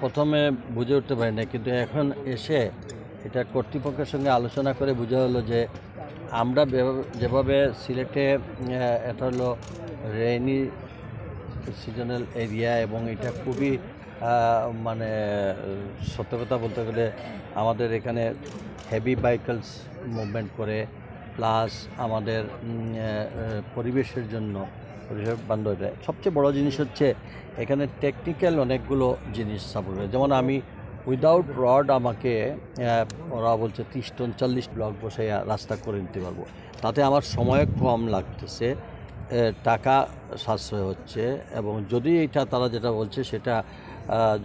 প্রথমে বুঝে উঠতে পারি না কিন্তু এখন এসে এটা কর্তৃপক্ষের সঙ্গে আলোচনা করে বোঝা হলো যে আমরা যেভাবে- সিলেটে এটা হলো রেইনি সিজনাল এরিয়া এবং এটা খুবই মানে সত্য কথা বলতে গেলে আমাদের এখানে হেভি বাইকলস মুভমেন্ট করে প্লাস আমাদের পরিবেশের জন্য পরিবেশ বান্ধব। সবচেয়ে বড় জিনিস হচ্ছে এখানে টেকনিক্যাল অনেকগুলো জিনিস সাপোর্ট করে যেমন আমি উইদাউট রড আমাকে ওরা বলছে ত্রিশ টন চল্লিশ ব্লক বসে রাস্তা করে নিতে পারব তাতে আমার সময় কম লাগতেছে টাকা সাশ্রয় হচ্ছে এবং যদি এটা তারা যেটা বলছে সেটা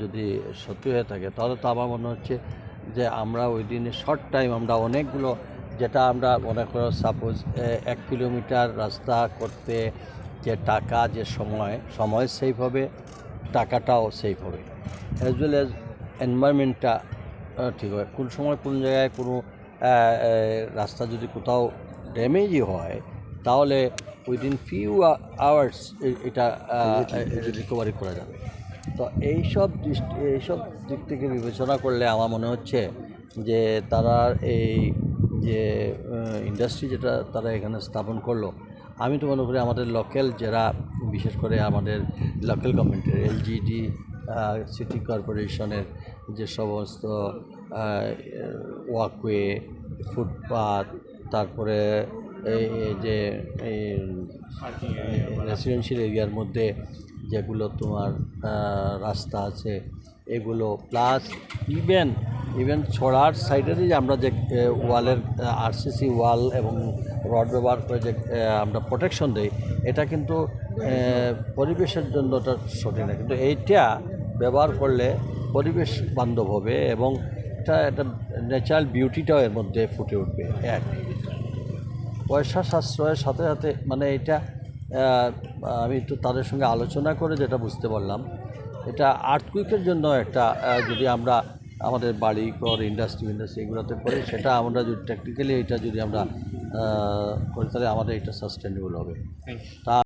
যদি সত্যি হয়ে থাকে, তাহলে তো আমার মনে হচ্ছে যে আমরা ওই দিনে শর্ট টাইম আমরা অনেকগুলো, যেটা আমরা মনে করো সাপোজ এক কিলোমিটার রাস্তা করতে যে টাকা যে সময় সময় সেভ হবে টাকাটাও সেভ হবে। অ্যাজ ওয়েল অ্যাজ এনভায়রনমেন্টটা ঠিক হবে কোন সময় কোন জায়গায় কোনো রাস্তা যদি কোথাও ড্যামেজই হয় তাহলে উইদিন ফিউ আওয়ার্স এটা রিকভারি করা যাবে। তো এইসব দৃষ্টি এইসব দিক থেকে বিবেচনা করলে আমার মনে হচ্ছে যে তারা এই যে ইন্ডাস্ট্রি যেটা তারা এখানে স্থাপন করল আমি তো মনে করি আমাদের লোকাল যারা, বিশেষ করে আমাদের লোকাল গভর্নমেন্টের এলজিডি সিটি কর্পোরেশনের যে সমস্ত ওয়াকওয়ে ফুটপাথ তারপরে এই যে এই রেসিডেন্সিয়াল এরিয়ার মধ্যে যেগুলো তোমার রাস্তা আছে, এগুলো প্লাস ইভেন ইভেন ছড়ার সাইডেরই যে আমরা যে ওয়ালের আরসিসি ওয়াল এবং রড ব্যবহার করে যে আমরা প্রোটেকশন দিই, এটা কিন্তু পরিবেশের জন্য ওটা সঠিক না। কিন্তু এইটা ব্যবহার করলে পরিবেশ বান্ধব হবে এবং এটা একটা ন্যাচারাল বিউটিটাও এর মধ্যে ফুটে উঠবে, এক। পয়সা সাশ্রয়ের সাথে সাথে মানে এটা আমি তো তাদের সঙ্গে আলোচনা করে যেটা বুঝতে পারলাম, এটা আর্থকুইকের জন্য একটা যদি আমরা আমাদের বাড়ি ঘর ইন্ডাস্ট্রি ইন্ডাস্ট্রি এগুলোতে করে সেটা আমরা যদি টেকনিক্যালি এটা যদি আমরা করি তাহলে আমাদের এটা সাস্টেনেবল হবে। তা